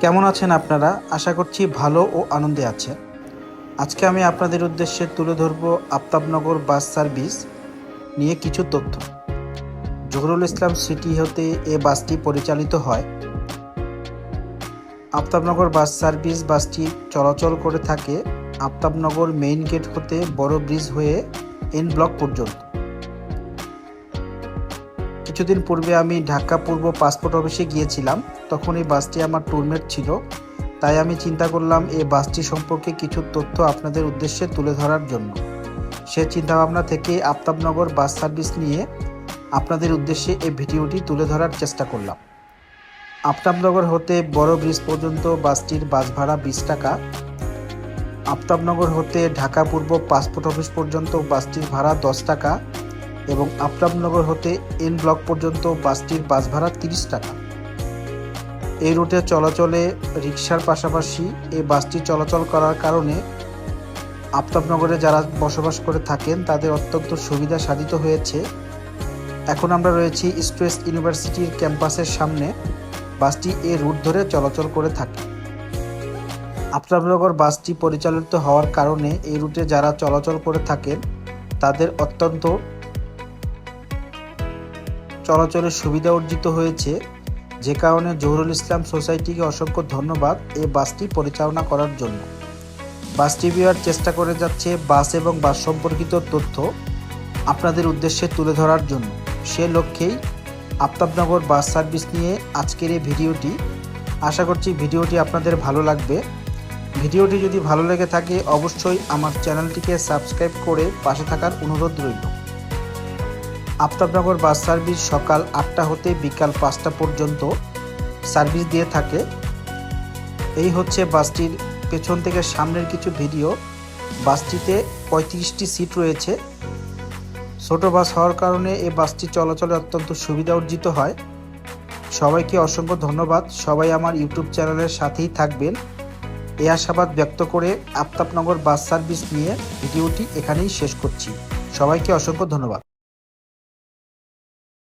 কেমন আছেন আপনারা? আশা করছি ভালো ও আনন্দে আছেন। আজকে আমি আপনাদের উদ্দেশ্যে তুলে ধরব আফতাবনগর বাস সার্ভিস নিয়ে কিছু তথ্য। জহুরুল ইসলাম সিটি হতে এ বাসটি পরিচালিত হয়। আফতাবনগর বাস সার্ভিস বাসটি চলাচল করে থাকে আফতাবনগর মেইন গেট হতে বড় ব্রিজ হয়ে এন ব্লক পর্যন্ত। কিছুদিন পূর্বে আমি ঢাকা পূর্ব পাসপোর্ট অফিসে গিয়েছিলাম। তখন এই বাসটি আমার টুরমেট ছিল। তাই আমি চিন্তা করলাম, এই বাসটি সম্পর্কে কিছু তথ্য আপনাদের উদ্দেশ্যে তুলে ধরার জন্য। সে চিন্তাভাবনা থেকে আফতাবনগর বাস সার্ভিস নিয়ে আপনাদের উদ্দেশ্যে এই ভিডিওটি তুলে ধরার চেষ্টা করলাম। আফতাবনগর হতে বড় ব্রিজ পর্যন্ত বাসটির বাস ভাড়া বিশ টাকা। আফতাবনগর হতে ঢাকা পূর্ব পাসপোর্ট অফিস পর্যন্ত বাসটির ভাড়া দশ টাকা। এবং আফতাবনগর হতে এন ব্লক পর্যন্ত বাসটির বাস ভাড়া তিরিশ টাকা। এই রুটে চলাচলে রিক্সার পাশাপাশি এই বাসটি চলাচল করার কারণে আফতাবনগরে যারা বসবাস করে থাকেন, তাদের অত্যন্ত সুবিধা সাধিত হয়েছে। এখন আমরা রয়েছি ওয়েস্ট ইউনিভার্সিটির ক্যাম্পাসের সামনে। বাসটি এ রুট ধরে চলাচল করে থাকে। আফতাবনগর বাসটি পরিচালিত হওয়ার কারণে এই রুটে যারা চলাচল করে থাকেন, তাদের অত্যন্ত চলাচলের সুবিধা অর্জিত হয়েছে। যে কারণে জহুরুল ইসলাম সোসাইটিকে অসংখ্য ধন্যবাদ এই বাসটি পরিচালনা করার জন্য। বাসটি বিয়ার চেষ্টা করে যাচ্ছে বাস এবং বাস সম্পর্কিত তথ্য আপনাদের উদ্দেশ্যে তুলে ধরার জন্য। সে লক্ষ্যেই আফতাবনগর বাস সার্ভিস নিয়ে আজকের এই ভিডিওটি। আশা করছি ভিডিওটি আপনাদের ভালো লাগবে। ভিডিওটি যদি ভালো লেগে থাকে, অবশ্যই আমার চ্যানেলটিকে সাবস্ক্রাইব করে পাশে থাকার অনুরোধ রইল। আফতাবনগর বাস সার্ভিস সকাল আটটা হতে বিকাল পাঁচটা পর্যন্ত সার্ভিস দিয়ে থাকে। এই হচ্ছে বাসটির পেছন থেকে সামনের কিছু ভিডিও। বাসটিতে পঁয়ত্রিশটি সিট রয়েছে। ছোট বাস হওয়ার কারণে এই বাসটি চলাচলে অত্যন্ত সুবিধা অর্জিত হয়। সবাইকে অসংখ্য ধন্যবাদ। সবাই আমার ইউটিউব চ্যানেলের সাথেই থাকবেন। এই আশাবাদ ব্যক্ত করে আফতাবনগর বাস সার্ভিস নিয়ে ভিডিওটি এখানেই শেষ করছি। সবাইকে অসংখ্য ধন্যবাদ।